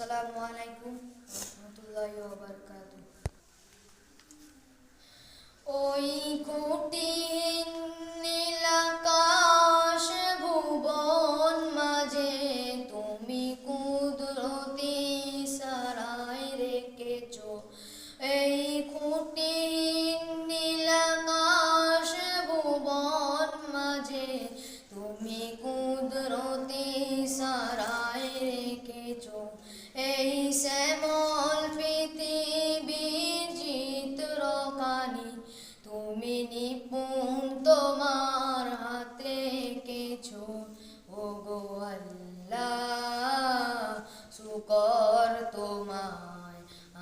আসসালামু আলাইকুম ওই কঠিন নীলাকাশ ভুবন মাঝে তুমি কুদরতি সারাই রেখেছো। এই কঠিন নীলাকাশ ভুবন মাঝে তুমি এই শ্যামল পৃথিবীর চিত্রখানি তুমি নিপুণ তোমার হাতে কেছো। ও গো শুকর তোমায়,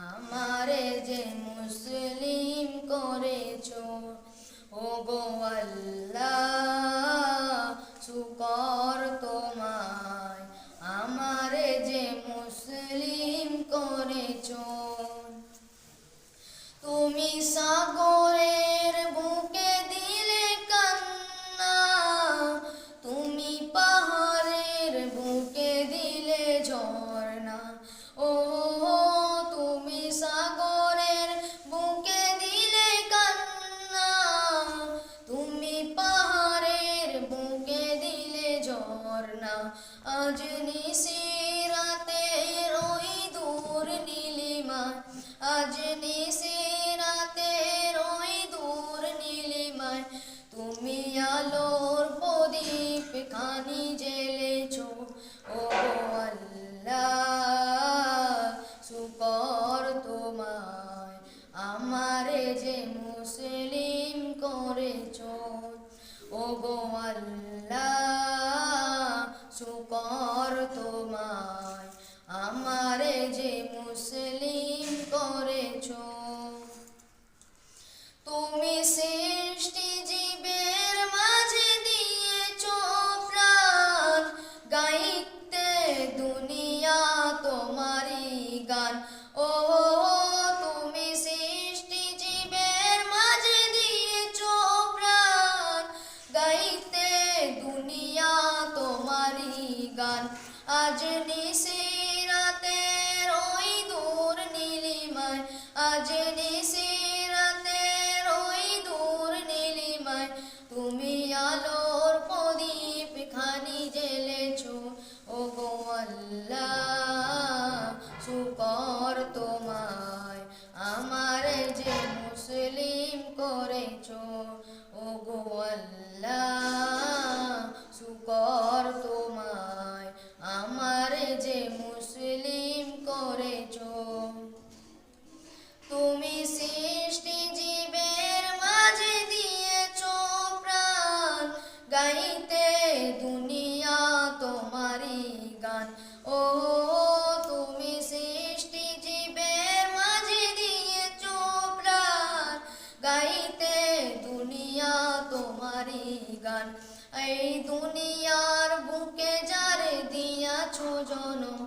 আমারে যে মুসলিম করেছ। ও গো আল্লাহ করেছ তুমি সাগরের বুকে দিলে কান্না, তুমি পাহাড়ের বুকে দিলে ঝর্ণা। ও তুমি সাগরের বুকে দিলে কান্না, তুমি পাহাড়ের বুকে দিলে ঝর্ণা। আজ তুমি আলোর প্রদীপ খানি জেলেছো ও আল্লাহ শুকর তোমায় আমারে যে মুসলিম করেছ ও গো আল্লাহ শুকর তোমায় আমারে যে মুসলিম গান ও তুমি সৃষ্টি জীবের মাঝে দিয়েছ প্রাণ। গাইতে দুনিয়া তোমারই গান। আজ নিশিরাতে রই দূর নীলিমায়। আজ নিশিরাতে রই দূর নীলিমায়। তুমি আলোর শুকর তোমায় গান। এই দুনিয়ার বুকে যারে দিয়াছো জনম,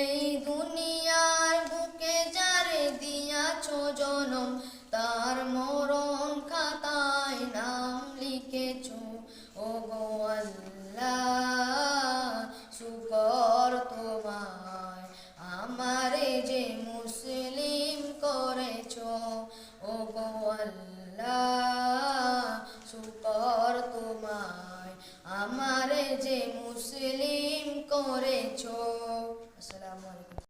এই দুনিয়ার বুকে যারে দিয়াছো জনম, তার মরণ খাতায় নাম লিখেছো। ও গো শুকর তোমায়, আমারে যে মুসলিম করেছ ও গো তোমায় আমারে যে মুসলিম করেছ। আসসালামু আলাইকুম।